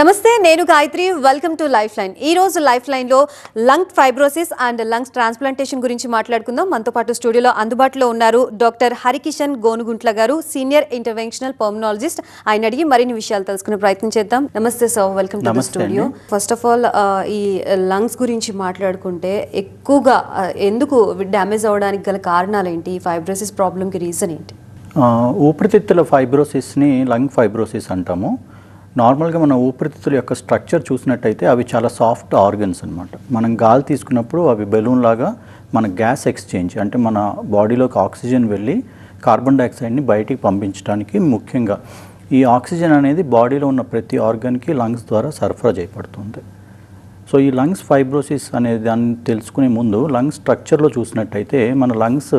నమస్తే నేను Gayatri. Welcome to life line ఈ రోజు లైఫ్ లైన్లో lung fibrosis and lungs transplantation గురించి మాట్లాడుకుందాం. మనతో పాటు స్టూడియోలో అందుబాటులో ఉన్నారు డాక్టర్ హరికిషన్ గోనుగుంట్ల గారు సీనియర్ ఇంటర్వెన్షనల్ పర్మనాలజిస్ట్ ఆయన అడిగి మరిన్ని విషయాలు తెలుసుకునే ప్రయత్నం చేద్దాం. నమస్తే sir welcome to studio first of all ఈ లంగ్స్ గురించి మాట్లాడుకుంటే ఎక్కువగా ఎందుకు డ్యామేజ్ అవ్వడానికి గల కారణాలు ఏంటి? ఈ ఫైబ్రోసిస్ ప్రాబ్లంకి రీజన్ ఏంటి? ఊపిరితిత్తుల ఫైబ్రోసిస్ని లంగ్ ఫైబ్రోసిస్ అంటాము. నార్మల్గా మన ఊపిరితిత్తుల యొక్క స్ట్రక్చర్ చూసినట్టయితే అవి చాలా సాఫ్ట్ ఆర్గన్స్ అన్నమాట. మనం గాలి తీసుకున్నప్పుడు అవి బెలూన్ లాగా మన గ్యాస్ ఎక్స్చేంజ్ అంటే మన బాడీలోకి ఆక్సిజన్ వెళ్ళి కార్బన్ డైఆక్సైడ్ని బయటికి పంపించడానికి ముఖ్యంగా ఈ ఆక్సిజన్ అనేది బాడీలో ఉన్న ప్రతి ఆర్గన్కి లంగ్స్ ద్వారా సరఫరా చేయబడుతుంది. సో ఈ లంగ్స్ ఫైబ్రోసిస్ అనే దాన్ని తెలుసుకునే ముందు లంగ్స్ స్ట్రక్చర్లో చూసినట్టయితే మన లంగ్స్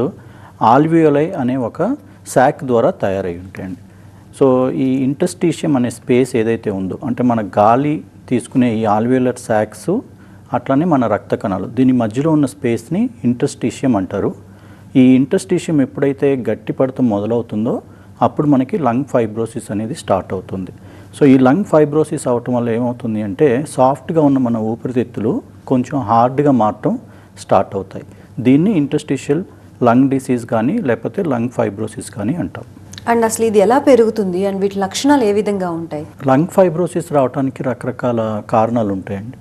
ఆల్వియోలై అనే ఒక శాక్ ద్వారా తయారై ఉంటాయండి. సో ఈ ఇంటస్టీషియం అనే స్పేస్ ఏదైతే ఉందో అంటే మన గాలి తీసుకునే ఈ ఆల్వేలర్ శాక్స్ అట్లానే మన రక్త కణాలు. దీని మధ్యలో ఉన్న స్పేస్ని ఇంటస్టీషియం అంటారు. ఈ ఇంటస్టీషియం ఎప్పుడైతే గట్టి పడటం మొదలవుతుందో అప్పుడు మనకి లంగ్ ఫైబ్రోసిస్ అనేది స్టార్ట్ అవుతుంది. సో ఈ లంగ్ ఫైబ్రోసిస్ అవటం వల్ల ఏమవుతుంది అంటే సాఫ్ట్గా ఉన్న మన ఊపిరితిత్తులు కొంచెం హార్డ్గా మారటం స్టార్ట్ అవుతాయి. దీన్ని ఇంటస్టిషియల్ లంగ్ డిసీజ్ కానీ లేకపోతే లంగ్ ఫైబ్రోసిస్ కానీ అంటాం. అండ్ అసలు ఇది ఎలా పెరుగుతుంది? అండ్ వీటి లక్షణాలు ఏ విధంగా ఉంటాయి? లంగ్ ఫైబ్రోసిస్ రావడానికి రకరకాల కారణాలు ఉంటాయండి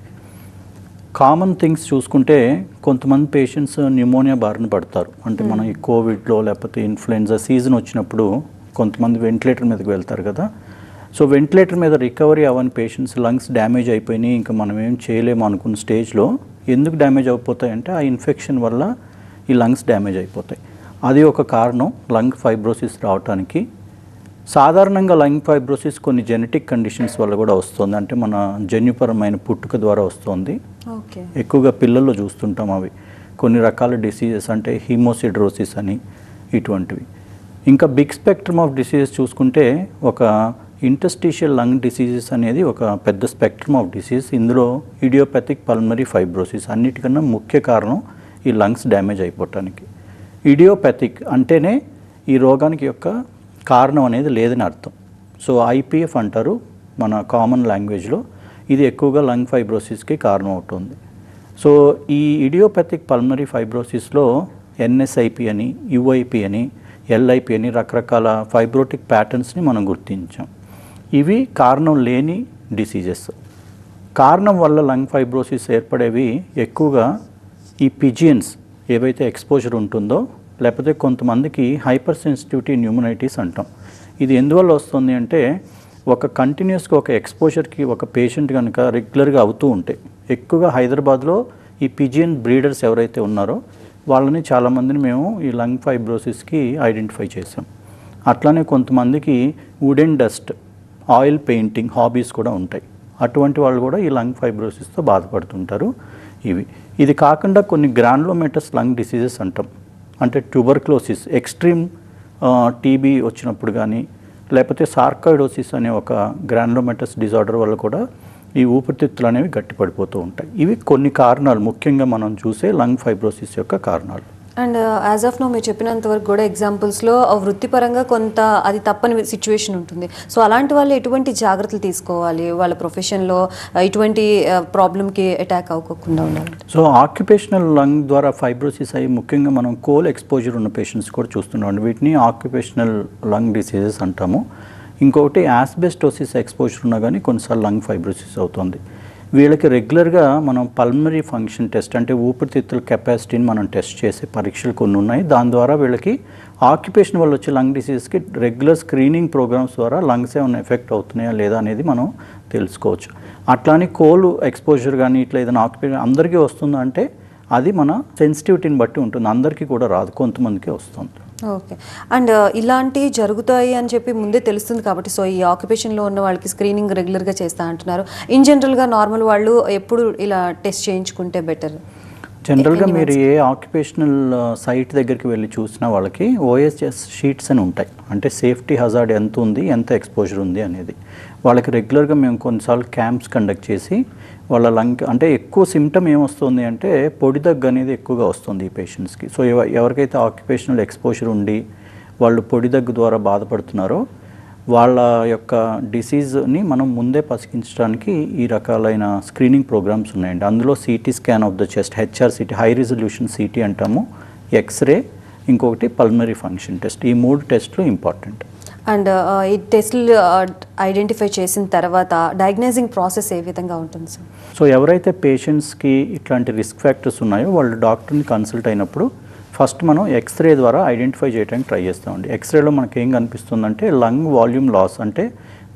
కామన్ థింగ్స్ చూసుకుంటే కొంతమంది పేషెంట్స్ న్యూమోనియా బారిన పడతారు. అంటే మనం ఈ కోవిడ్లో లేకపోతే ఇన్ఫ్లుయెన్జా సీజన్ వచ్చినప్పుడు కొంతమంది వెంటిలేటర్ మీదకి వెళ్తారు కదా. సో వెంటిలేటర్ మీద రికవరీ అవ్వని పేషెంట్స్ లంగ్స్ డ్యామేజ్ అయిపోయినాయి. ఇంకా మనం ఏం చేయలేము అనుకున్న స్టేజ్లో ఎందుకు డ్యామేజ్ అయిపోతాయంటే ఆ ఇన్ఫెక్షన్ వల్ల ఈ లంగ్స్ డ్యామేజ్ అయిపోతాయి. అది ఒక కారణం లంగ్ ఫైబ్రోసిస్ రావడానికి సాధారణంగా లంగ్ ఫైబ్రోసిస్ కొన్ని జెనెటిక్ కండిషన్స్ వల్ల కూడా వస్తుంది. అంటే మన జన్యుపరమైన పుట్టుక ద్వారా వస్తుంది. ఎక్కువగా పిల్లల్లో చూస్తుంటాం అవి. కొన్ని రకాల డిసీజెస్ అంటే హీమోసిడ్రోసిస్ అని ఇటువంటివి. ఇంకా బిగ్ స్పెక్ట్రమ్ ఆఫ్ డిసీజెస్ చూసుకుంటే ఒక ఇంటస్టీషియల్ లంగ్ డిసీజెస్ అనేది ఒక పెద్ద స్పెక్ట్రమ్ ఆఫ్ డిసీజ్ ఇందులో ఇడియోపతిక్ పల్మరీ ఫైబ్రోసిస్ అన్నిటికన్నా ముఖ్య కారణం ఈ లంగ్స్ డ్యామేజ్ అయిపోవటానికి. ఇడియోపతిక్ అంటేనే ఈ రోగానికి యొక్క కారణం అనేది లేదని అర్థం. సో ఐపీఎఫ్ అంటారు మన కామన్ లాంగ్వేజ్లో. ఇది ఎక్కువగా లంగ్ ఫైబ్రోసిస్కి కారణం అవుతుంది సో ఈ ఇడియోపతిక్ పల్మరీ ఫైబ్రోసిస్లో ఎన్ఎస్ఐపి అని యుఐపి అని ఎల్ఐపి అని రకరకాల ఫైబ్రోటిక్ ప్యాటర్న్స్ని మనం గుర్తించాం. ఇవి కారణం లేని డిసీజెస్. కారణం వల్ల లంగ్ ఫైబ్రోసిస్ ఏర్పడేవి ఎక్కువగా ఈ పిజియన్స్ ఏవైతే ఎక్స్పోజర్ ఉంటుందో లేకపోతే కొంతమందికి హైపర్ సెన్సిటివిటీ న్యూమనైటిస్ అంటాం. ఇది ఎందువల్ల వస్తుంది అంటే ఒక కంటిన్యూస్గా ఒక ఎక్స్పోజర్కి ఒక పేషెంట్ కనుక రెగ్యులర్గా అవుతూ ఉంటాయి ఎక్కువగా హైదరాబాద్లో ఈ పిజియన్ బ్రీడర్స్ ఎవరైతే ఉన్నారో వాళ్ళని చాలామందిని మేము ఈ లంగ్ ఫైబ్రోసిస్కి ఐడెంటిఫై చేసాం అట్లానే కొంతమందికి wooden dust oil painting hobbies కూడా ఉంటాయి. అటువంటి వాళ్ళు కూడా ఈ లంగ్ ఫైబ్రోసిస్తో బాధపడుతుంటారు. ఇవి ఇది కాకుండా కొన్ని గ్రాన్లోమెటస్ లంగ్ డిసీజెస్ అంటాం. అంటే ట్యూబర్క్లోసిస్ ఎక్స్ట్రీమ్ టీబీ వచ్చినప్పుడు కానీ లేకపోతే సార్కాయిడోసిస్ అనే ఒక గ్రాన్లోమెటస్ డిజార్డర్ వల్ల కూడా ఈ ఊపిరితిత్తులు అనేవి గట్టిపడిపోతూ ఉంటాయి. ఇవి కొన్ని కారణాలు. ముఖ్యంగా మనం చూసే లంగ్ ఫైబ్రోసిస్ యొక్క కారణాలు. అండ్ యాజ్ ఆఫ్ నో మీరు చెప్పినంత వరకు కూడా ఎగ్జాంపుల్స్లో uh, వృత్తిపరంగా కొంత అది తప్పని సిచ్యువేషన్ ఉంటుంది. సో అలాంటి వాళ్ళు ఎటువంటి జాగ్రత్తలు తీసుకోవాలి? వాళ్ళ ప్రొఫెషన్లో ఇటువంటి ప్రాబ్లమ్కి అటాక్ అవ్వకుండా ఉండాలి. సో ఆక్యుపేషనల్ లంగ్ ద్వారా ఫైబ్రోసిస్ అయ్యి ముఖ్యంగా మనం కోల్ ఎక్స్పోజర్ ఉన్న పేషెంట్స్ కూడా చూస్తున్నాం వీటిని ఆక్యుపేషనల్ లంగ్ డిసీజెస్ అంటాము. ఇంకొకటి యాస్బెస్టోసిస్ ఎక్స్పోజర్ ఉన్నా కానీ కొన్నిసార్లు లంగ్ ఫైబ్రోసిస్ అవుతుంది. వీళ్ళకి రెగ్యులర్గా మనం పల్మరీ ఫంక్షన్ టెస్ట్ అంటే ఊపిరితిత్తుల కెపాసిటీని మనం టెస్ట్ చేసే పరీక్షలు కొన్ని ఉన్నాయి. దాని ద్వారా వీళ్ళకి ఆక్యుపేషన్ వల్ల వచ్చే లంగ్ డిసీజ్కి రెగ్యులర్ స్క్రీనింగ్ ప్రోగ్రామ్స్ ద్వారా లంగ్స్ ఏమైనా ఎఫెక్ట్ అవుతున్నాయా లేదా అనేది మనం తెలుసుకోవచ్చు. అట్లానే కోల్ ఎక్స్పోజర్ కానీ ఇట్లా ఏదైనా ఆక్యుపేషన్ అందరికీ వస్తుందా అంటే అది మన సెన్సిటివిటీని బట్టి ఉంటుంది. అందరికీ కూడా రాదు. కొంతమందికి వస్తుంది. ఓకే. అండ్ ఇలాంటివి జరుగుతాయి అని చెప్పి ముందే తెలుస్తుంది కాబట్టి సో ఈ ఆక్యుపేషన్లో ఉన్న వాళ్ళకి స్క్రీనింగ్ రెగ్యులర్గా చేస్తా అంటున్నారు. ఇన్ జనరల్గా నార్మల్ వాళ్ళు ఎప్పుడు ఇలా టెస్ట్ చేయించుకుంటే బెటర్? జనరల్గా మీరు ఏ ఆక్యుపేషనల్ సైట్ దగ్గరికి వెళ్ళి చూసినా వాళ్ళకి ఓఎస్ఎస్ షీట్స్ అని ఉంటాయి. అంటే సేఫ్టీ హజార్డ్ ఎంత ఉంది ఎంత ఎక్స్పోజర్ ఉంది అనేది. వాళ్ళకి రెగ్యులర్గా మేము కొన్నిసార్లు క్యాంప్స్ కండక్ట్ చేసి వాళ్ళ లంగ్ అంటే ఎక్కువ సిమ్టమ్ ఏమొస్తుంది అంటే పొడి దగ్గు అనేది ఎక్కువగా వస్తుంది ఈ పేషెంట్స్కి సో ఎవరికైతే ఆక్యుపేషనల్ ఎక్స్పోజర్ ఉండి వాళ్ళు పొడి దగ్గు ద్వారా బాధపడుతున్నారో వాళ్ళ యొక్క డిసీజ్ని మనం ముందే పసికించడానికి ఈ రకాలైన స్క్రీనింగ్ ప్రోగ్రామ్స్ ఉన్నాయండి. అందులో CT scan of the chest HR CT high resolution CT అంటాము. ఎక్స్రే ఇంకొకటి పల్మరీ ఫంక్షన్ టెస్ట్ ఈ మూడు టెస్ట్లు ఇంపార్టెంట్ అండ్ ఈ టెస్ట్లు ఐడెంటిఫై చేసిన తర్వాత డయాగ్నైజింగ్ ప్రాసెస్ ఏ విధంగా ఉంటుంది సార్? సో ఎవరైతే పేషెంట్స్కి ఇట్లాంటి రిస్క్ ఫ్యాక్టర్స్ ఉన్నాయో వాళ్ళు డాక్టర్ని కన్సల్ట్ అయినప్పుడు ఫస్ట్ మనం ఎక్స్రే ద్వారా ఐడెంటిఫై చేయడానికి ట్రై చేస్తామండి. ఎక్స్రేలో మనకి ఏం కనిపిస్తుందంటే లంగ్ వాల్యూమ్ లాస్ అంటే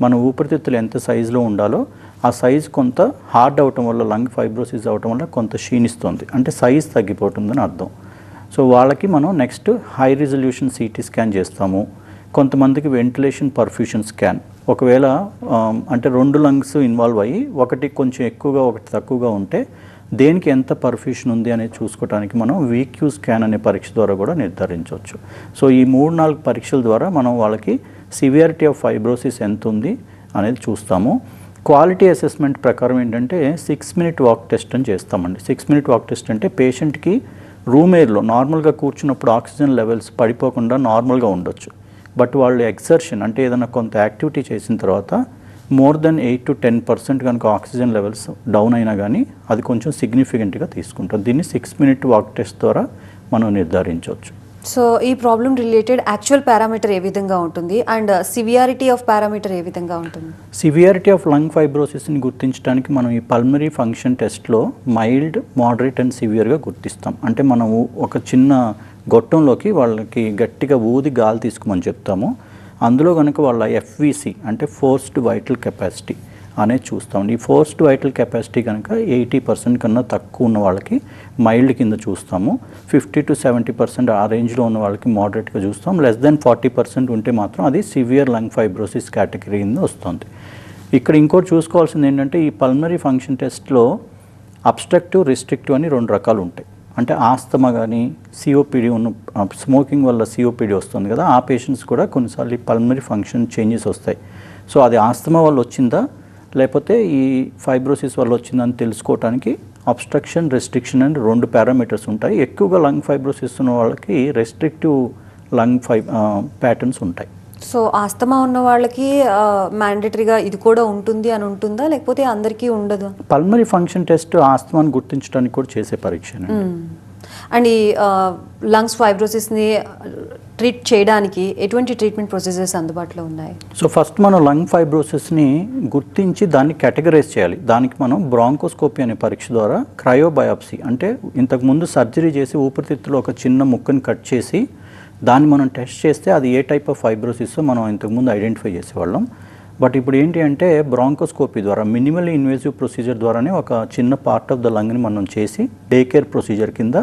మన ఊపిరితిత్తులు ఎంత సైజులో ఉండాలో ఆ సైజ్ కొంత హార్డ్ అవటం వల్ల లంగ్ ఫైబ్రోసిస్ అవటం వల్ల కొంత క్షీణిస్తుంది. అంటే సైజ్ తగ్గిపోతుందని అర్థం. సో వాళ్ళకి మనం next high resolution CT scan చేస్తాము. కొంతమందికి వెంటిలేషన్ పర్ఫ్యూషన్ స్కాన్. ఒకవేళ అంటే రెండు లంగ్స్ ఇన్వాల్వ్ అయ్యి ఒకటి కొంచెం ఎక్కువగా ఒకటి తక్కువగా ఉంటే దేనికి ఎంత పర్ఫ్యూషన్ ఉంది అనేది చూసుకోవడానికి మనం వీక్యూ స్కాన్ అనే పరీక్ష ద్వారా కూడా నిర్ధారించవచ్చు. సో ఈ మూడు నాలుగు పరీక్షల ద్వారా మనం వాళ్ళకి సివియారిటీ ఆఫ్ ఫైబ్రోసిస్ ఎంత ఉంది అనేది చూస్తాము. క్వాలిటీ అసెస్మెంట్ ప్రకారం ఏంటంటే సిక్స్ మినిట్ వాక్ టెస్ట్ అని చేస్తామండి. సిక్స్ మినిట్ వాక్ టెస్ట్ అంటే పేషెంట్కి రూమ్ ఎయిర్లో నార్మల్గా కూర్చున్నప్పుడు ఆక్సిజన్ లెవెల్స్ పడిపోకుండా నార్మల్గా ఉండొచ్చు. బట్ వాళ్ళు ఎక్సర్షన్ అంటే ఏదైనా కొంత యాక్టివిటీ చేసిన తర్వాత more than eight to ten percent కనుక ఆక్సిజన్ లెవెల్స్ డౌన్ అయినా కానీ అది కొంచెం సిగ్నిఫికెంట్గా తీసుకుంటాం దీన్ని సిక్స్ మినిట్ వాక్ టెస్ట్ ద్వారా మనం నిర్ధారించవచ్చు. సో ఈ ప్రాబ్లమ్ రిలేటెడ్ యాక్చువల్ పారామీటర్ ఏ విధంగా ఉంటుంది? అండ్ సివియారిటీ ఆఫ్ పారామీటర్ ఏ విధంగా ఉంటుంది? సివియారిటీ ఆఫ్ లంగ్ ఫైబ్రోసిస్ని గుర్తించడానికి మనం ఈ పల్మరీ ఫంక్షన్ టెస్ట్లో మైల్డ్ మోడరేట్ అండ్ సివియర్గా గుర్తిస్తాం. అంటే మనము ఒక చిన్న గొట్టంలోకి వాళ్ళకి గట్టిగా ఊది గాలి తీసుకోమని చెప్తాము. అందులో కనుక వాళ్ళ ఎఫ్విసి అంటే ఫోర్స్డ్ వైటల్ కెపాసిటీ అనేది చూస్తాం ఈ ఫోర్స్డ్ వైటల్ కెపాసిటీ కనుక ఎయిటీ పర్సెంట్ కన్నా తక్కువ ఉన్న వాళ్ళకి మైల్డ్ కింద చూస్తాము. ఫిఫ్టీ టు సెవెంటీ పర్సెంట్ ఆ రేంజ్లో ఉన్న వాళ్ళకి మోడరేట్గా చూస్తాం లెస్ దెన్ ఫార్టీ పర్సెంట్ ఉంటే మాత్రం అది సివియర్ లంగ్ ఫైబ్రోసిస్ కేటగిరీ కింద వస్తుంది. ఇక్కడ ఇంకోటి చూసుకోవాల్సింది ఏంటంటే ఈ పల్మరీ ఫంక్షన్ టెస్ట్లో అబ్స్ట్రక్టివ్ రిస్ట్రిక్టివ్ అని రెండు రకాలు ఉంటాయి. అంటే ఆస్తమా కానీ సిఓపిడి ఉన్న స్మోకింగ్ వల్ల సిఓపిడి వస్తుంది కదా ఆ పేషెంట్స్ కూడా కొన్నిసార్లు ఈ పల్మరీ ఫంక్షన్ చేంజెస్ వస్తాయి. సో అది ఆస్తమా వల్ల వచ్చిందా లేకపోతే ఈ ఫైబ్రోసిస్ వల్ల వచ్చిందని తెలుసుకోవటానికి అబ్స్ట్రక్షన్ రెస్ట్రిక్షన్ అని రెండు పారామీటర్స్ ఉంటాయి. ఎక్కువగా లంగ్ ఫైబ్రోసిస్ ఉన్న వాళ్ళకి రెస్ట్రిక్టివ్ లంగ్ ఫై ప్యాటర్న్స్ ఉంటాయి. సో ఆస్తమా ఉన్న వాళ్ళకి మ్యాండేటరీగా ఇది కూడా ఉంటుంది అని ఉంటుందా? లేకపోతే అందరికీ ఉండదు? పల్మరీ ఫంక్షన్ టెస్ట్ ఆస్తమాన్ని గుర్తించడానికి కూడా చేసే పరీక్ష అండ్ ఈ లంగ్స్ ఫైబ్రోసిస్ని ట్రీట్ చేయడానికి ఎటువంటి ట్రీట్మెంట్ ప్రొసీజర్స్ అందుబాటులో ఉన్నాయి? సో ఫస్ట్ మనం లంగ్ ఫైబ్రోసిస్ని గుర్తించి దాన్ని కేటగరైజ్ చేయాలి. దానికి మనం బ్రాంకోస్కోపీ అనే పరీక్ష ద్వారా క్రయోబయాప్సీ అంటే ఇంతకుముందు సర్జరీ చేసి ఊపిరితిత్తులో ఒక చిన్న ముక్కని కట్ చేసి దాన్ని మనం టెస్ట్ చేస్తే అది ఏ టైప్ ఆఫ్ ఫైబ్రోసిస్ మనం ఇంతకుముందు ఐడెంటిఫై చేసేవాళ్ళం. బట్ ఇప్పుడు ఏంటి అంటే బ్రాంకోస్కోపీ ద్వారా మినిమల్ ఇన్వేసివ్ ప్రొసీజర్ ద్వారానే ఒక చిన్న పార్ట్ ఆఫ్ ద లంగ్ని మనం చేసి డే కేర్ ప్రొసీజర్ కింద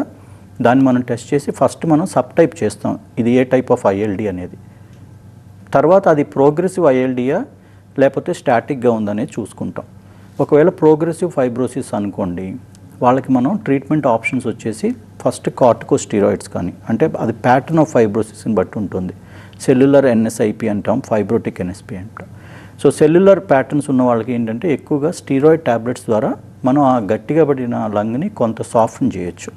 దాన్ని మనం టెస్ట్ చేసి ఫస్ట్ మనం సబ్ టైప్ చేస్తాం. ఇది ఏ టైప్ ఆఫ్ ఐఎల్డి అనేది. తర్వాత అది ప్రోగ్రెసివ్ ఐఎల్డియా లేకపోతే స్టాటిక్గా ఉందనేది చూసుకుంటాం. ఒకవేళ ప్రోగ్రెసివ్ ఫైబ్రోసిస్ అనుకోండి వాళ్ళకి మనం ట్రీట్మెంట్ ఆప్షన్స్ వచ్చేసి ఫస్ట్ కార్టికో స్టీరాయిడ్స్ కానీ అంటే అది ప్యాటర్న్ ఆఫ్ ఫైబ్రోసిస్ని బట్టి ఉంటుంది. సెల్యులర్ ఎన్ఎస్ఐపి అంటాం ఫైబ్రోటిక్ ఎన్ఎస్పి అంటాం. సో సెల్యులర్ ప్యాటర్న్స్ ఉన్న వాళ్ళకి ఏంటంటే ఎక్కువగా స్టీరాయిడ్ ట్యాబ్లెట్స్ ద్వారా మనం ఆ గట్టిగా పడిన లంగ్ని కొంత సాఫ్ట్ చేయొచ్చు.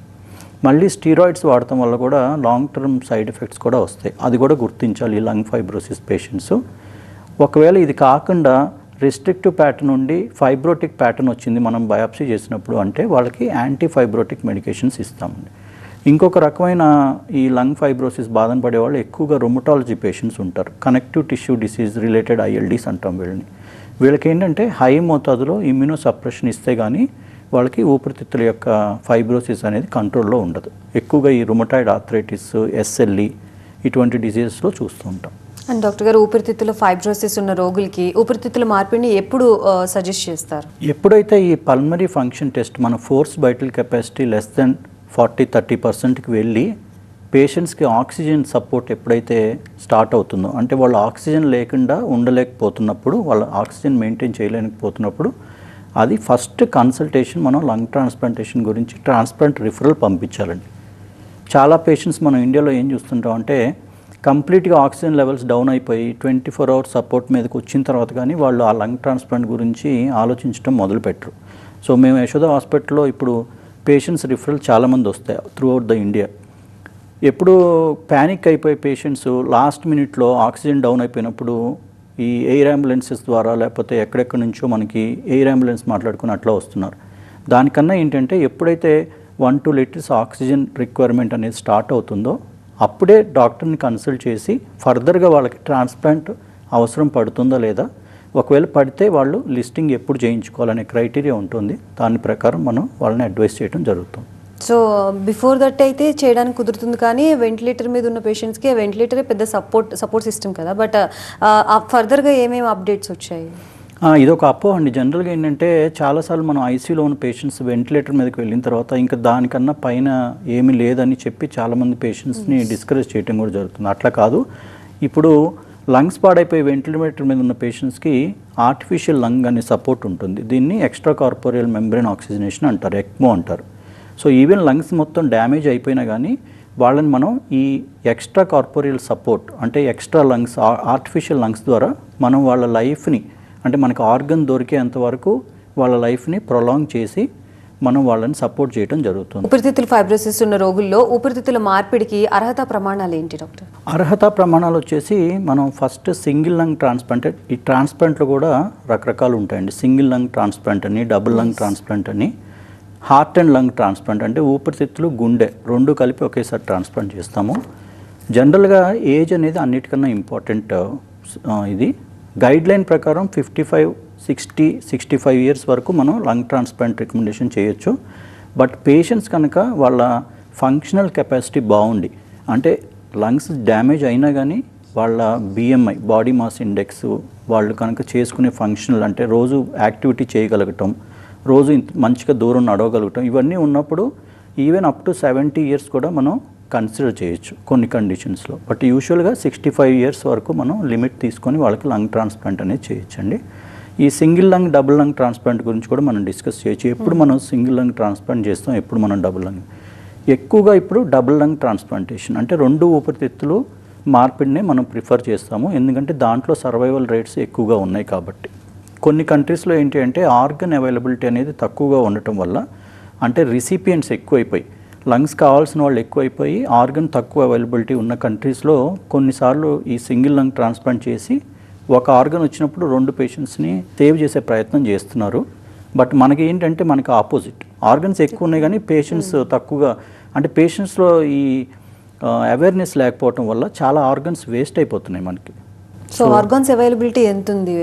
మళ్ళీ స్టీరాయిడ్స్ వాడటం వల్ల కూడా లాంగ్ టర్మ్ సైడ్ ఎఫెక్ట్స్ కూడా వస్తాయి. అది కూడా గుర్తించాలి ఈ లంగ్ ఫైబ్రోసిస్ పేషెంట్స్ ఒకవేళ ఇది కాకుండా రిస్ట్రిక్టివ్ ప్యాటర్న్ నుండి ఫైబ్రోటిక్ ప్యాటర్న్ వచ్చింది మనం బయాప్సీ చేసినప్పుడు అంటే వాళ్ళకి యాంటీ ఫైబ్రోటిక్ మెడికేషన్స్ ఇస్తామండి. ఇంకొక రకమైన ఈ లంగ్ ఫైబ్రోసిస్ బాధన పడే వాళ్ళు ఎక్కువగా రొమటాలజీ పేషెంట్స్ ఉంటారు. Connective tissue disease related ILDs అంటాం వీళ్ళని. వీళ్ళకి ఏంటంటే హై మోతాదులో ఇమ్యూనో సప్రెషన్ ఇస్తే కానీ వాళ్ళకి ఊపిరితిత్తుల యొక్క ఫైబ్రోసిస్ అనేది కంట్రోల్లో ఉండదు. ఎక్కువగా ఈ రుమటాయిడ్ ఆర్థరైటిస్ ఎస్ఎల్ఈ ఇటువంటి డిజీజెస్లో చూస్తూ ఉంటాం. అండ్ డాక్టర్ గారు ఊపిరితిత్తుల ఫైబ్రోసిస్ ఉన్న రోగులకి ఊపిరితిత్తుల మార్పిడిని ఎప్పుడు సజెస్ట్ చేస్తారు? ఎప్పుడైతే ఈ పల్మరీ ఫంక్షన్ టెస్ట్ మన force vital capacity less than forty thirty పర్సెంట్కి వెళ్ళి పేషెంట్స్కి ఆక్సిజన్ సపోర్ట్ ఎప్పుడైతే స్టార్ట్ అవుతుందో అంటే వాళ్ళు ఆక్సిజన్ లేకుండా ఉండలేకపోతున్నప్పుడు వాళ్ళ ఆక్సిజన్ మెయింటైన్ చేయలేకపోతున్నప్పుడు అది ఫస్ట్ కన్సల్టేషన్ మనం లంగ్ ట్రాన్స్ప్లాంటేషన్ గురించి ట్రాన్స్ప్లాంట్ రిఫరల్ పంపించాలండి. చాలా పేషెంట్స్ మనం ఇండియాలో ఏం చూస్తుంటాం అంటే కంప్లీట్గా ఆక్సిజన్ లెవెల్స్ డౌన్ అయిపోయి ట్వంటీ ఫోర్ అవర్స్ సపోర్ట్ మీదకి వచ్చిన తర్వాత కానీ వాళ్ళు ఆ లంగ్ ట్రాన్స్ప్లాంట్ గురించి ఆలోచించడం మొదలుపెట్టరు. సో మేము యశోద హాస్పిటల్లో ఇప్పుడు పేషెంట్స్ రిఫరల్ చాలామంది వస్తాయి త్రూ అవుట్ ద ఇండియా. ఎప్పుడు ప్యానిక్ అయిపోయే పేషెంట్స్ లాస్ట్ మినిట్లో ఆక్సిజన్ డౌన్ అయిపోయినప్పుడు ఈ ఎయిర్ అంబులెన్సెస్ ద్వారా లేకపోతే ఎక్కడెక్కడి నుంచో మనకి ఎయిర్ అంబులెన్స్ మాట్లాడుకుని అట్లా వస్తున్నారు. దానికన్నా ఏంటంటే ఎప్పుడైతే one two litres oxygen requirement అనేది స్టార్ట్ అవుతుందో అప్పుడే డాక్టర్ని కన్సల్ట్ చేసి ఫర్దర్గా వాళ్ళకి ట్రాన్స్ప్లాంట్ అవసరం పడుతుందా లేదా ఒకవేళ పడితే వాళ్ళు లిస్టింగ్ ఎప్పుడు చేయించుకోవాలనే క్రైటీరియా ఉంటుంది. దాని ప్రకారం మనం వాళ్ళని అడ్వైస్ చేయడం జరుగుతుంది. సో బిఫోర్ దట్ అయితే చేయడానికి కుదురుతుంది కానీ వెంటిలేటర్ మీద ఉన్న పేషెంట్స్కి వెంటిలేటరే పెద్ద సపోర్ట్ సపోర్ట్ సిస్టమ్ కదా. బట్ ఫర్దర్గా ఏమేమి అప్డేట్స్ వచ్చాయి? ఇదొక అప్పో అండి. జనరల్గా ఏంటంటే చాలాసార్లు మనం ఐసీలో ఉన్న పేషెంట్స్ వెంటిలేటర్ మీదకి వెళ్ళిన తర్వాత ఇంకా దానికన్నా పైన ఏమీ లేదని చెప్పి చాలామంది పేషెంట్స్ని డిస్కరేజ్ చేయడం కూడా జరుగుతుంది. అట్లా కాదు. ఇప్పుడు లంగ్స్ పాడైపోయి వెంటిలేటర్ మీద ఉన్న పేషెంట్స్కి ఆర్టిఫిషియల్ లంగ్ అనే సపోర్ట్ ఉంటుంది. దీన్ని ఎక్స్ట్రా కార్పోరియల్ మెంబ్రెయిన్ ఆక్సిజనేషన్ అంటారు ఎక్మో అంటారు. సో ఈవెన్ లంగ్స్ మొత్తం డ్యామేజ్ అయిపోయినా కానీ వాళ్ళని మనం ఈ ఎక్స్ట్రా కార్పోరియల్ సపోర్ట్ అంటే ఎక్స్ట్రా లంగ్స్ ఆర్టిఫిషియల్ లంగ్స్ ద్వారా మనం వాళ్ళ లైఫ్ని అంటే మనకు ఆర్గన్ దొరికేంత వరకు వాళ్ళ లైఫ్ని ప్రొలాంగ్ చేసి మనం వాళ్ళని సపోర్ట్ చేయడం జరుగుతుంది. ఊపిరితిత్తుల ఫైబ్రోసిస్ ఉన్న రోగుల్లో ఊపిరితిత్తుల మార్పిడికి అర్హత ప్రమాణాలు ఏంటి డాక్టర్? అర్హత ప్రమాణాలు వచ్చేసి మనం ఫస్ట్ సింగిల్ లంగ్ ట్రాన్స్ప్లాంట్ ఈ ట్రాన్స్ప్లాంట్లో కూడా రకరకాలు ఉంటాయండి. సింగిల్ లంగ్ ట్రాన్స్ప్లాంట్ అని డబుల్ లంగ్ ట్రాన్స్ప్లాంట్ అని హార్ట్ అండ్ లంగ్ ట్రాన్స్ప్లాంట్ అంటే ఊపిరితిత్తులు గుండె రెండు కలిపి ఒకేసారి ట్రాన్స్ప్లాంట్ చేస్తాము. జనరల్గా ఏజ్ అనేది అన్నిటికన్నా ఇంపార్టెంట్ ఇది. గైడ్ లైన్ ప్రకారం fifty five sixty sixty five years వరకు మనం లంగ్ ట్రాన్స్ప్లాంట్ రికమెండేషన్ చేయొచ్చు. బట్ పేషెంట్స్ కనుక వాళ్ళ ఫంక్షనల్ కెపాసిటీ బాగుండి అంటే లంగ్స్ డ్యామేజ్ అయినా కానీ వాళ్ళ బిఎంఐ బాడీ మాస్ ఇండెక్స్ వాళ్ళు కనుక చేసుకునే ఫంక్షనల్ అంటే రోజు యాక్టివిటీ చేయగలగటం రోజు ఇంత మంచిగా దూరం నడవగలగటం ఇవన్నీ ఉన్నప్పుడు even up to seventy years కూడా మనం కన్సిడర్ చేయొచ్చు కొన్ని కండిషన్స్లో బట్ యూజువల్గా సిక్స్టీ ఫైవ్ ఇయర్స్ వరకు మనం లిమిట్ తీసుకొని వాళ్ళకి లంగ్ ట్రాన్స్ప్లాంట్ అనేది చేయొచ్చండి. ఈ single lung double lung transplant గురించి కూడా మనం డిస్కస్ చేయొచ్చు. ఎప్పుడు మనం సింగిల్ లంగ్ ట్రాన్స్ప్లాంట్ చేస్తాం ఎప్పుడు మనం డబుల్ లంగ్ ఎక్కువగా ఇప్పుడు డబుల్ లంగ్ ట్రాన్స్ప్లాంటేషన్ అంటే రెండు ఊపిరితిత్తులు మార్పిడినే మనం ప్రిఫర్ చేస్తాము. ఎందుకంటే దాంట్లో సర్వైవల్ రేట్స్ ఎక్కువగా ఉన్నాయి కాబట్టి. కొన్ని కంట్రీస్లో ఏంటి అంటే ఆర్గన్ అవైలబిలిటీ అనేది తక్కువగా ఉండటం వల్ల అంటే రిసిపియంట్స్ ఎక్కువైపోయి లంగ్స్ కావాల్సిన వాళ్ళు ఎక్కువైపోయి ఆర్గన్ తక్కువ అవైలబిలిటీ ఉన్న కంట్రీస్లో కొన్నిసార్లు ఈ సింగిల్ లంగ్ ట్రాన్స్ప్లాంట్ చేసి ఒక ఆర్గన్ వచ్చినప్పుడు రెండు పేషెంట్స్ని సేవ్ చేసే ప్రయత్నం చేస్తున్నారు. బట్ మనకి ఏంటంటే మనకి ఆపోజిట్. ఆర్గన్స్ ఎక్కువ ఉన్నాయి కానీ పేషెంట్స్ తక్కువగా అంటే పేషెంట్స్లో ఈ అవేర్నెస్ లేకపోవటం వల్ల చాలా ఆర్గన్స్ వేస్ట్ అయిపోతున్నాయి మనకి. సో ఆర్గాన్స్ అవైలబిలిటీ ఎంత ఉంది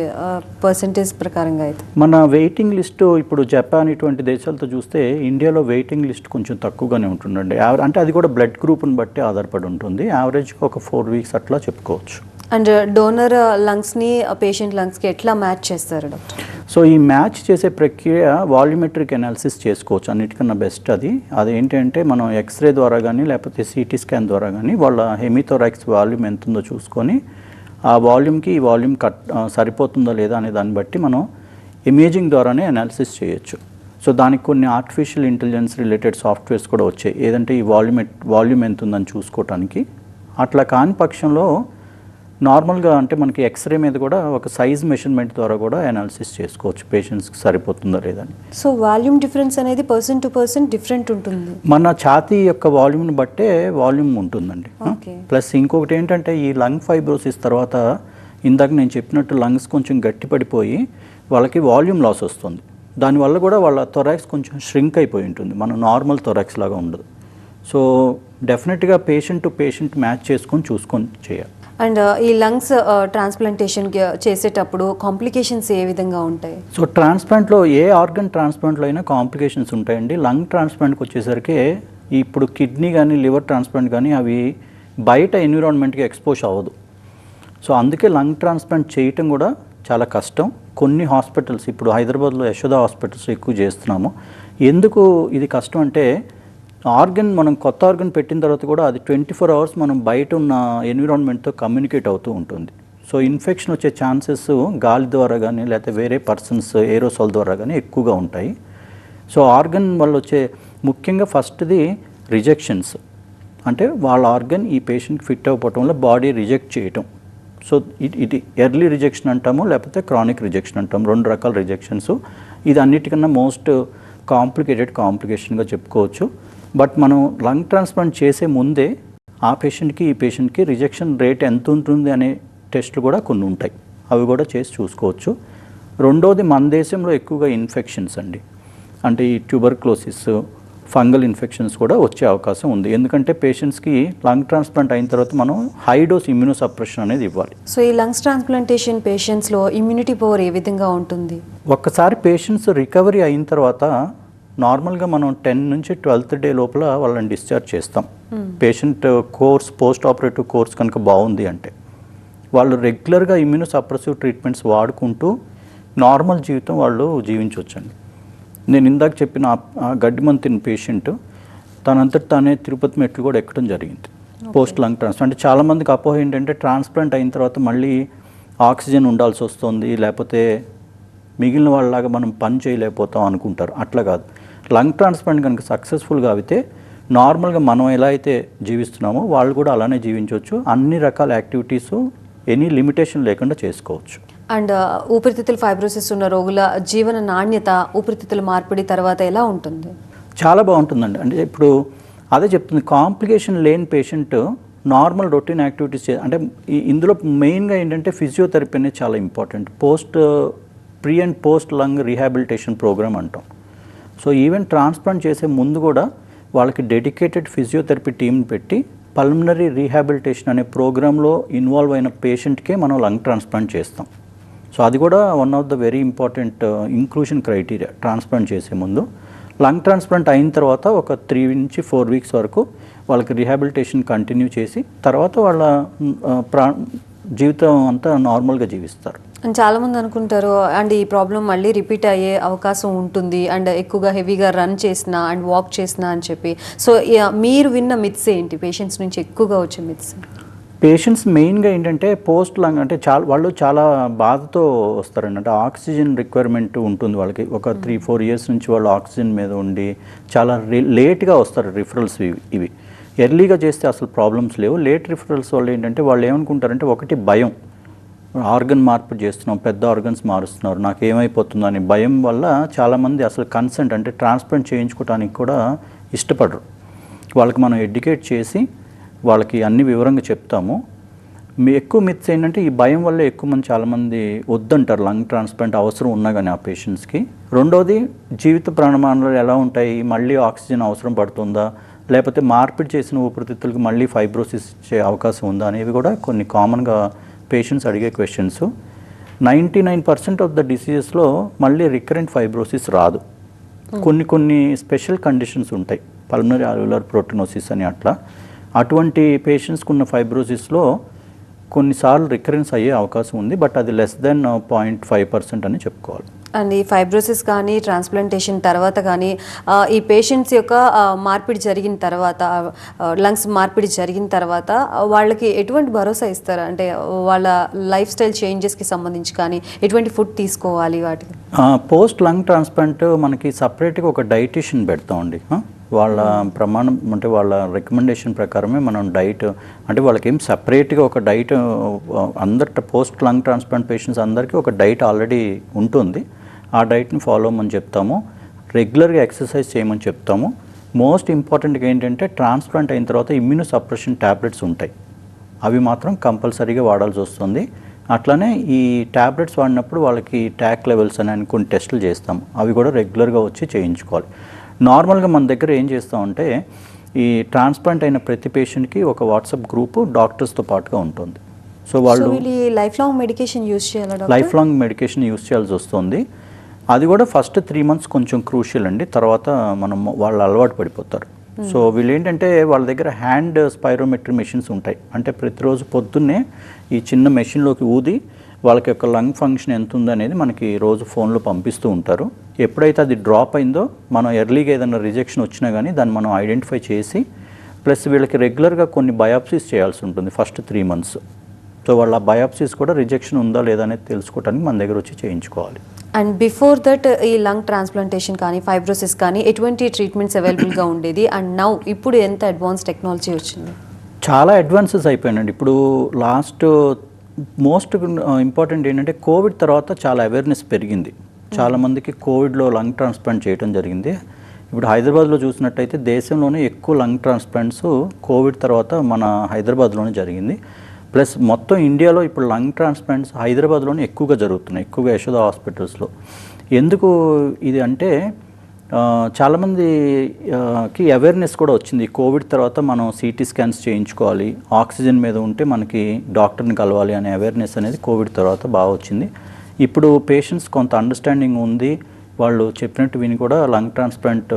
పర్సంటేజ్ ప్రకారంగా అయితే? మన వెయిటింగ్ లిస్ట్ ఇప్పుడు జపాన్ ఇటువంటి దేశాలతో చూస్తే ఇండియాలో వెయిటింగ్ లిస్ట్ కొంచెం తక్కువగానే ఉంటుందండి. అంటే అది కూడా బ్లడ్ గ్రూప్ని బట్టి ఆధారపడి ఉంటుంది. యావరేజ్గా ఒక ఫోర్ వీక్స్ అట్లా చెప్పుకోవచ్చు. అండ్ డోనర్ లంగ్స్ని పేషెంట్ లంగ్స్కి ఎట్లా మ్యాచ్ చేస్తారు డాక్టర్? సో ఈ మ్యాచ్ చేసే ప్రక్రియ వాల్యూమెట్రిక్ అనాలిసిస్ చేసుకోవచ్చు. అన్నిటికన్నా బెస్ట్ అది. అదేంటంటే మనం ఎక్స్రే ద్వారా కానీ లేకపోతే సిటీ స్కాన్ ద్వారా కానీ వాళ్ళ హెమిథోరాక్స్ వాల్యూమ్ ఎంత ఉందో చూసుకొని ఆ వాల్యూమ్కి ఈ వాల్యూమ్ కట్ సరిపోతుందా సరిపోతుందో లేదా అనే దాన్ని బట్టి మనం ఇమేజింగ్ ద్వారానే అనాలిసిస్ చేయొచ్చు. సో దానికి కొన్ని ఆర్టిఫిషియల్ ఇంటెలిజెన్స్ రిలేటెడ్ సాఫ్ట్వేర్స్ కూడా వచ్చాయి. ఏదంటే ఈ వాల్యూమ్ వాల్యూమ్ ఎంత ఉందని చూసుకోవటానికి అట్లా కాని పక్షంలో నార్మల్గా అంటే మనకి ఎక్స్రే మీద కూడా ఒక సైజ్ మెషర్మెంట్ ద్వారా కూడా అనాలిసిస్ చేసుకోవచ్చు. పేషెంట్స్కి సరిపోతుందా లేదని సో వాల్యూమ్ డిఫరెన్స్ అనేది పర్సన్ టు పర్సన్ డిఫరెంట్ ఉంటుంది. మన ఛాతీ యొక్క వాల్యూమ్ని బట్టే వాల్యూమ్ ఉంటుందండి. ప్లస్ ఇంకొకటి ఏంటంటే ఈ లంగ్ ఫైబ్రోసిస్ తర్వాత ఇందాక నేను చెప్పినట్టు లంగ్స్ కొంచెం గట్టిపడిపోయి వాళ్ళకి వాల్యూమ్ లాస్ వస్తుంది. దానివల్ల కూడా వాళ్ళ థొరాక్స్ కొంచెం ష్రింక్ అయిపోయి ఉంటుంది. మన నార్మల్ థొరాక్స్ లాగా ఉండదు. సో డెఫినెట్గా పేషెంట్ టు పేషెంట్ మ్యాచ్ చేసుకొని చూసుకొని చేయాలి. అండ్ ఈ లంగ్స్ ట్రాన్స్ప్లాంటేషన్ చేసేటప్పుడు కాంప్లికేషన్స్ ఏ విధంగా ఉంటాయి? సో ట్రాన్స్ప్లాంట్లో ఏ ఆర్గన్ ట్రాన్స్ప్లాంట్లో అయినా కాంప్లికేషన్స్ ఉంటాయండి. లంగ్ ట్రాన్స్ప్లాంట్కి వచ్చేసరికి ఇప్పుడు కిడ్నీ కానీ లివర్ ట్రాన్స్ప్లాంట్ కానీ అవి బయట ఎన్విరాన్మెంట్కి ఎక్స్పోజ్ అవ్వదు. సో అందుకే లంగ్ ట్రాన్స్ప్లాంట్ చేయటం కూడా చాలా కష్టం. కొన్ని హాస్పిటల్స్ ఇప్పుడు హైదరాబాద్లో యశోద హాస్పిటల్స్ ఎక్కువ చేస్తున్నాము. ఎందుకు ఇది కష్టం అంటే ఆర్గన్ మనం కొత్త ఆర్గన్ పెట్టిన తర్వాత కూడా అది ట్వంటీ ఫోర్ అవర్స్ మనం బయట ఉన్న ఎన్విరాన్మెంట్తో కమ్యూనికేట్ అవుతూ ఉంటుంది. సో ఇన్ఫెక్షన్ వచ్చే ఛాన్సెస్ గాలి ద్వారా కానీ లేకపోతే వేరే పర్సన్స్ ఏరోసాల్ ద్వారా కానీ ఎక్కువగా ఉంటాయి. సో ఆర్గన్ వల్ల వచ్చే ముఖ్యంగా ఫస్ట్ది రిజెక్షన్స్. అంటే వాళ్ళ ఆర్గన్ ఈ పేషెంట్కి ఫిట్ అవ్వటం వల్ల బాడీ రిజెక్ట్ చేయటం. సో ఇది ఇది ఎర్లీ రిజెక్షన్ అంటాము లేకపోతే క్రానిక్ రిజెక్షన్ అంటాము. రెండు రకాల రిజెక్షన్స్. ఇది అన్నిటికన్నా మోస్ట్ కాంప్లికేటెడ్ కాంప్లికేషన్గా చెప్పుకోవచ్చు. బట్ మనం లంగ్ ట్రాన్స్ప్లాంట్ చేసే ముందే ఆ పేషెంట్కి ఈ పేషెంట్కి రిజెక్షన్ రేట్ ఎంత ఉంటుంది అనే టెస్ట్లు కూడా కొన్ని ఉంటాయి. అవి కూడా చేసి చూసుకోవచ్చు. రెండోది మన దేశంలో ఎక్కువగా ఇన్ఫెక్షన్స్ అండి. అంటే ఈ ట్యూబర్క్లోసిస్ ఫంగల్ ఇన్ఫెక్షన్స్ కూడా వచ్చే అవకాశం ఉంది. ఎందుకంటే పేషెంట్స్కి లంగ్ ట్రాన్స్ప్లాంట్ అయిన తర్వాత మనం హై డోస్ ఇమ్యూనో సప్రెషన్ అనేది ఇవ్వాలి. సో ఈ లంగ్స్ ట్రాన్స్ప్లాంటేషన్ పేషెంట్స్లో ఇమ్యూనిటీ పవర్ ఏ విధంగా ఉంటుంది? ఒక్కసారి పేషెంట్స్ రికవరీ అయిన తర్వాత నార్మల్గా మనం టెన్ నుంచి ట్వెల్త్ డే లోపల వాళ్ళని డిశ్చార్జ్ చేస్తాం. Patient course post operative course కనుక బాగుంది అంటే వాళ్ళు రెగ్యులర్గా ఇమ్యూనో సప్రెసివ్ ట్రీట్మెంట్స్ వాడుకుంటూ నార్మల్ జీవితం వాళ్ళు జీవించవచ్చండి. నేను ఇందాక చెప్పిన ఆ- ఆ గడ్డిమంతిన పేషెంట్ తనంతట తానే తిరుపతి మెట్లు కూడా ఎక్కడం జరిగింది. పోస్ట్ లంగ్ ట్రాన్స్ప్లాంట్ అంటే చాలామందికి అపోహ ఏంటంటే ట్రాన్స్ప్లాంట్ అయిన తర్వాత మళ్ళీ ఆక్సిజన్ ఉండాల్సి వస్తుంది లేకపోతే మిగిలిన వాళ్ళలాగా మనం పని చేయలేకపోతాం అనుకుంటారు. అట్లా కాదు. లంగ్ ట్రాన్స్ప్లాంట్ కనుక సక్సెస్ఫుల్గా అయితే నార్మల్గా మనం ఎలా అయితే జీవిస్తున్నామో వాళ్ళు కూడా అలానే జీవించవచ్చు అన్ని రకాల యాక్టివిటీస్ ఎనీ లిమిటేషన్ లేకుండా చేసుకోవచ్చు. అండ్ ఊపిరితిత్తుల ఫైబ్రోసిస్ ఉన్న రోగుల జీవన నాణ్యత ఊపిరితిత్తుల మార్పిడి తర్వాత ఎలా ఉంటుంది? చాలా బాగుంటుందండి. అంటే ఇప్పుడు అదే చెప్తుంది కాంప్లికేషన్ లేని పేషెంట్ నార్మల్ రొటీన్ యాక్టివిటీస్ అంటే ఇందులో మెయిన్గా ఏంటంటే ఫిజియోథెరపీ అనేది చాలా important. Post pre and post lung rehabilitation program అంటాం. సో ఈవెన్ ట్రాన్స్ప్లాంట్ చేసే ముందు కూడా వాళ్ళకి డెడికేటెడ్ ఫిజియోథెరపీ టీంని పెట్టి పల్మనరీ రీహాబిలిటేషన్ అనే ప్రోగ్రాంలో ఇన్వాల్వ్ అయిన పేషెంట్కే మనం లంగ్ ట్రాన్స్ప్లాంట్ చేస్తాం. సో అది కూడా one of the very important uh, inclusion criteria transplant చేసే ముందు. లంగ్ ట్రాన్స్ప్లాంట్ అయిన తర్వాత ఒక త్రీ నుంచి ఫోర్ వీక్స్ వరకు వాళ్ళకి రీహాబిలిటేషన్ కంటిన్యూ చేసి తర్వాత వాళ్ళ uh, ప్రా జీవితం అంతా నార్మల్గా జీవిస్తారు. అండ్ చాలా మంది అనుకుంటారు అండ్ ఈ ప్రాబ్లం మళ్ళీ రిపీట్ అయ్యే అవకాశం ఉంటుంది. అండ్ ఎక్కువగా హెవీగా రన్ చేసినా అండ్ వాక్ చేసినా అని చెప్పి. సో మీరు విన్న మిత్స్ ఏంటి? పేషెంట్స్ నుంచి ఎక్కువగా వచ్చే మిత్స్. పేషెంట్స్ మెయిన్గా ఏంటంటే పోస్ట్ లంగ్ అంటే చాలా వాళ్ళు చాలా బాధతో వస్తారండి అంటే ఆక్సిజన్ రిక్వైర్మెంట్ ఉంటుంది వాళ్ళకి. ఒక త్రీ ఫోర్ ఇయర్స్ నుంచి వాళ్ళు ఆక్సిజన్ మీద ఉండి చాలా లేట్గా వస్తారు రిఫరల్స్ ఇవి ఇవి. ఎర్లీగా చేస్తే అసలు ప్రాబ్లమ్స్ లేవు. లేట్ రిఫరల్స్ వల్ల ఏంటంటే వాళ్ళు ఏమనుకుంటారంటే ఒకటి భయం. ఆర్గన్ మార్పు చేస్తున్నాం పెద్ద ఆర్గన్స్ మారుస్తున్నారు. నాకు ఏమైపోతుందో అని భయం వల్ల చాలామంది అసలు కన్సెంట్ అంటే ట్రాన్స్ప్లాంట్ చేయించుకోవడానికి కూడా ఇష్టపడరు. వాళ్ళకి మనం ఎడ్యుకేట్ చేసి వాళ్ళకి అన్ని వివరంగా చెప్తాము. మీ ఎక్కువ మిత్స్ ఏంటంటే ఈ భయం వల్ల ఎక్కువ మంది చాలామంది వద్దంటారు లంగ్ ట్రాన్స్ప్లాంట్ అవసరం ఉన్నా కానీ ఆ పేషెంట్స్కి. రెండోది జీవిత ప్రాణమానాలు ఎలా ఉంటాయి? మళ్ళీ ఆక్సిజన్ అవసరం పడుతుందా? లేకపోతే మార్పిడి చేసిన ఊపిరితిత్తులకు మళ్ళీ ఫైబ్రోసిస్ ఇచ్చే అవకాశం ఉందా? అనేవి కూడా కొన్ని కామన్గా పేషెంట్స్ అడిగే questions ninety nine percent of the డిసీజెస్లో మళ్ళీ రికరెంట్ ఫైబ్రోసిస్ రాదు. కొన్ని కొన్ని స్పెషల్ కండిషన్స్ ఉంటాయి. పల్మనరీ ఆల్యులర్ ప్రోటీనోసిస్ అని అట్లా. అటువంటి పేషెంట్స్కి ఉన్న ఫైబ్రోసిస్లో కొన్నిసార్లు రికరెన్స్ అయ్యే అవకాశం ఉంది బట్ అది less than point five percent అని చెప్పుకోవాలి. అండ్ ఈ ఫైబ్రోసిస్ కానీ ట్రాన్స్ప్లాంటేషన్ తర్వాత కానీ ఈ పేషెంట్స్ యొక్క మార్పిడి జరిగిన తర్వాత లంగ్స్ మార్పిడి జరిగిన తర్వాత వాళ్ళకి ఎటువంటి భరోసా ఇస్తారు? అంటే వాళ్ళ లైఫ్ స్టైల్ చేంజెస్కి సంబంధించి కానీ ఎటువంటి ఫుడ్ తీసుకోవాలి వాటికి? పోస్ట్ లంగ్ ట్రాన్స్ప్లాంట్ మనకి సపరేట్గా ఒక డైటిషియన్ పెడతామండి. వాళ్ళ ప్రమాణం అంటే వాళ్ళ రికమెండేషన్ ప్రకారమే మనం డైట్ అంటే వాళ్ళకి ఏం సపరేట్గా ఒక డైట్ అందరి పోస్ట్ లంగ్ ట్రాన్స్ప్లాంట్ పేషెంట్స్ అందరికీ ఒక డైట్ ఆల్రెడీ ఉంటుంది. ఆ డైట్ని ఫాలో అవ్వమని చెప్తాము. రెగ్యులర్గా ఎక్సర్సైజ్ చేయమని చెప్తాము. మోస్ట్ ఇంపార్టెంట్గా ఏంటంటే ట్రాన్స్ప్లాంట్ అయిన తర్వాత ఇమ్యూనో సప్రెషన్ ట్యాబ్లెట్స్ ఉంటాయి. అవి మాత్రం కంపల్సరీగా వాడాల్సి వస్తుంది. అట్లానే ఈ ట్యాబ్లెట్స్ వాడినప్పుడు వాళ్ళకి ట్యాక్ లెవెల్స్ అని కొన్ని టెస్టులు చేస్తాం అవి కూడా రెగ్యులర్గా వచ్చి చేయించుకోవాలి. నార్మల్గా మన దగ్గర ఏం చేస్తామంటే ఈ ట్రాన్స్ప్లాంట్ అయిన ప్రతి పేషెంట్కి ఒక వాట్సాప్ గ్రూపు డాక్టర్స్తో పాటుగా ఉంటుంది. సో వాళ్ళు లైఫ్ లాంగ్ మెడికేషన్ యూజ్ చేయాలా? లైఫ్ లాంగ్ మెడికేషన్ యూస్ చేయాల్సి వస్తుంది. అది కూడా ఫస్ట్ త్రీ మంత్స్ కొంచెం క్రూషియల్ అండి. తర్వాత మనం వాళ్ళు అలవాటు పడిపోతారు. సో వీళ్ళు ఏంటంటే వాళ్ళ దగ్గర హ్యాండ్ స్పైరోమెట్రీ మెషిన్స్ ఉంటాయి. అంటే ప్రతిరోజు పొద్దున్నే ఈ చిన్న మెషిన్లోకి ఊది వాళ్ళకి యొక్క లంగ్ ఫంక్షన్ ఎంత ఉందనేది మనకి రోజు ఫోన్లో పంపిస్తూ ఉంటారు. ఎప్పుడైతే అది డ్రాప్ అయిందో మనం ఎర్లీగా ఏదైనా రిజెక్షన్ వచ్చినా కానీ దాన్ని మనం ఐడెంటిఫై చేసి ప్లస్ వీళ్ళకి రెగ్యులర్గా కొన్ని బయాప్సీస్ చేయాల్సి ఉంటుంది ఫస్ట్ త్రీ మంత్స్ సో వాళ్ళ బయాప్సీస్ కూడా రిజెక్షన్ ఉందా లేదా అనేది తెలుసుకోవడానికి మన దగ్గర వచ్చి చేయించుకోవాలి. అండ్ బిఫోర్ దట్ ఈ లంగ్ ట్రాన్స్ప్లాంటేషన్ కానీ ఫైబ్రోసిస్ కానీ ఎటువంటి ట్రీట్మెంట్స్ అవైలబుల్గా ఉండేది? అండ్ నౌ ఇప్పుడు ఎంత అడ్వాన్స్ టెక్నాలజీ వచ్చింది? చాలా అడ్వాన్సెస్ అయిపోయినండి ఇప్పుడు లాస్ట్ మోస్ట్ ఇంపార్టెంట్ ఏంటంటే కోవిడ్ తర్వాత చాలా అవేర్నెస్ పెరిగింది. చాలా మందికి కోవిడ్లో లంగ్ ట్రాన్స్ప్లాంట్ చేయడం జరిగింది. ఇప్పుడు హైదరాబాద్లో చూసినట్టయితే దేశంలోనే ఎక్కువ లంగ్ ట్రాన్స్ప్లాంట్స్ కోవిడ్ తర్వాత మన హైదరాబాద్లోనే జరిగింది. ప్లస్ మొత్తం ఇండియాలో ఇప్పుడు లంగ్ ట్రాన్స్ప్లాంట్స్ హైదరాబాద్లోనే ఎక్కువగా జరుగుతున్నాయి ఎక్కువగా యశోద హాస్పిటల్స్లో. ఎందుకు ఇది అంటే చాలామందికి అవేర్నెస్ కూడా వచ్చింది. కోవిడ్ తర్వాత మనం సిటీ స్కాన్స్ చేయించుకోవాలి ఆక్సిజన్ మీద ఉంటే మనకి డాక్టర్ని కలవాలి అనే అవేర్నెస్ అనేది కోవిడ్ తర్వాత బాగా వచ్చింది. ఇప్పుడు పేషెంట్స్ కొంత అండర్స్టాండింగ్ ఉంది. వాళ్ళు చెప్పినట్టు విని కూడా లంగ్ ట్రాన్స్ప్లాంట్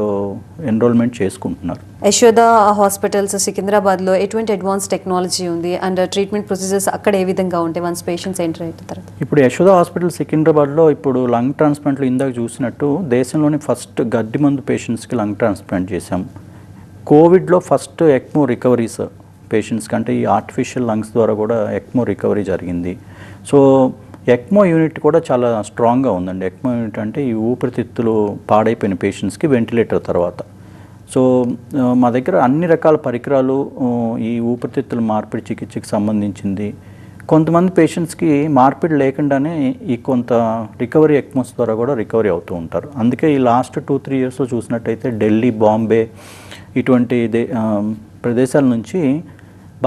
ఎన్రోల్మెంట్ చేసుకుంటున్నారు. యశోద హాస్పిటల్స్ సికింద్రాబాద్లో ఎటువంటి అడ్వాన్స్ టెక్నాలజీ ఉంది? అండ్ ట్రీట్మెంట్ ప్రొసీజర్స్ అక్కడ ఏ విధంగా ఉంటాయి? వన్స్ పేషెంట్స్ ఎంటర్ అయిన తర్వాత. ఇప్పుడు యశోద హాస్పిటల్ సికింద్రాబాద్లో ఇప్పుడు లంగ్ ట్రాన్స్ప్లాంట్లు ఇందాక చూసినట్టు దేశంలోని ఫస్ట్ గడ్డి మందు పేషెంట్స్కి లంగ్ ట్రాన్స్ప్లాంట్ చేశాం. కోవిడ్లో ఫస్ట్ ఎక్మో రికవరీస్ పేషెంట్స్ కంటే ఈ ఆర్టిఫిషియల్ లంగ్స్ ద్వారా కూడా ఎక్మో రికవరీ జరిగింది. సో ఎక్మో యూనిట్ కూడా చాలా స్ట్రాంగ్గా ఉందండి. ఎక్మో యూనిట్ అంటే ఈ ఊపిరితిత్తులు పాడైపోయిన పేషెంట్స్కి వెంటిలేటర్ తర్వాత. సో మా దగ్గర అన్ని రకాల పరికరాలు ఈ ఊపిరితిత్తుల మార్పిడి చికిత్సకి సంబంధించింది. కొంతమంది పేషెంట్స్కి మార్పిడి లేకుండానే ఈ కొంత రికవరీ ఎక్మోస్ ద్వారా కూడా రికవరీ అవుతూ ఉంటారు. అందుకే ఈ లాస్ట్ టూ త్రీ ఇయర్స్లో చూసినట్టయితే ఢిల్లీ బాంబే ఇటువంటి దే ప్రదేశాల నుంచి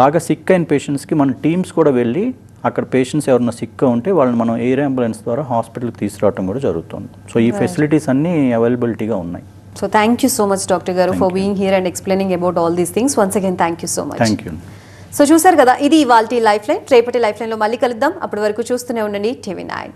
బాగా సిక్ అయిన పేషెంట్స్కి మన టీమ్స్ కూడా వెళ్ళి అక్కడ పేషెంట్స్ ఎవరైనా సిక్గా ఉంటే వాళ్ళని మనం ఎయిర్ అంబులెన్స్ ద్వారా హాస్పిటల్కి తీసుకురావడం కూడా జరుగుతుంది. సో ఈ ఫెసిలిటీస్ అన్నీ అవైలబిలిటీగా ఉన్నాయి. So thank you so much doctor గారు for being here and explaining about all these things once again thank you so much thank you so చూసారు కదా ఇది ఇవాల్టి లైఫ్ లైన్ రేపటి లైఫ్ లైన్లో మళ్ళీ కలుద్దాం. అప్పటి వరకు చూస్తూనే ఉండండి. TV nine